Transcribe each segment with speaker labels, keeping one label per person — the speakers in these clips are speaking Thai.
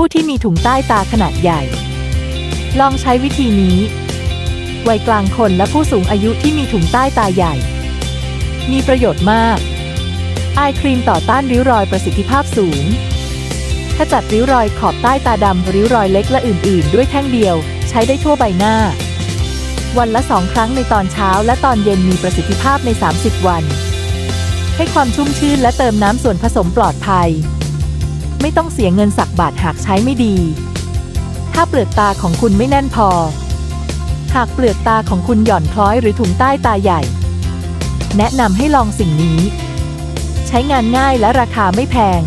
Speaker 1: ผู้ที่มีถุงใต้ตาขนาดใหญ่ ลองใช้วิธีนี้ วัยกลางคนและผู้สูงอายุที่มีถุงใต้ตาใหญ่ มีประโยชน์มาก อายครีมต่อต้านริ้วรอยประสิทธิภาพสูงขจัดริ้วรอยขอบใต้ตาดำริ้วรอยเล็กและอื่น ๆ ด้วยแท่งเดียว ใช้ได้ทั่วใบหน้า วันละสองครั้งในตอนเช้าและตอนเย็นมีประสิทธิภาพใน 30 วัน ให้ความชุ่มชื่นและเติมน้ำส่วนผสมปลอดภัย ไม่ต้องเสียเงินสักบาทหากใช้ไม่ดี ถ้าเปลือกตาของคุณไม่แน่นพอ หากเปลือกตาของคุณหย่อนคล้อยหรือถุงใต้ตาใหญ่ แนะนำให้ลองสิ่งนี้ ใช้งานง่ายและราคาไม่แพง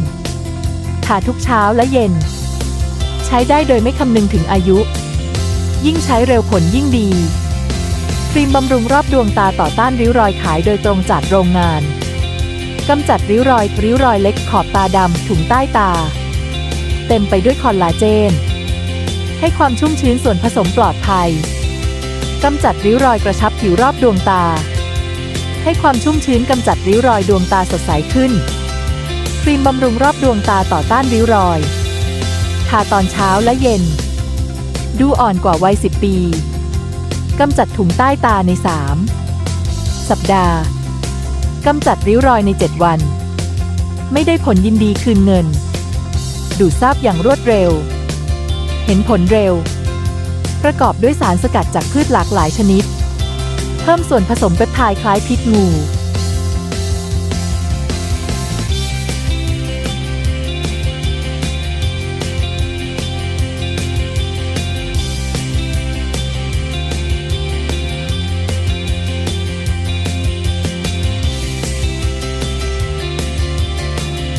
Speaker 1: ทาทุกเช้าและเย็น ใช้ได้โดยไม่คำนึงถึงอายุ ยิ่งใช้เร็วผลยิ่งดีครีมบำรุงรอบดวงตาต่อต้านริ้วรอยขายโดยตรงจากโรงงาน กำจัดริ้วรอย ริ้วรอยเล็กขอบตาดำถุงใต้ตา เต็มไปด้วยคอลลาเจน ให้ความชุ่มชื้นส่วนผสมปลอดภัยกำจัดริ้วรอยกระชับผิวรอบดวงตา ให้ความชุ่มชื้นกำจัดริ้วรอยดวงตาสดใสขึ้น ครีมบำรุงรอบดวงตาต่อต้านริ้วรอย ทาตอนเช้าและเย็น ดูอ่อนกว่าวัย 10 ปีกำจัดถุงใต้ตาใน 3 สัปดาห์ กำจัดริ้วรอยใน 7 วัน ไม่ได้ผลยินดีคืนเงิน ดูดซาบอย่างรวดเร็ว เห็นผลเร็ว ประกอบด้วยสารสกัดจากพืชหลากหลายชนิด เพิ่มส่วนผสมเปปไทด์คล้ายพิษงู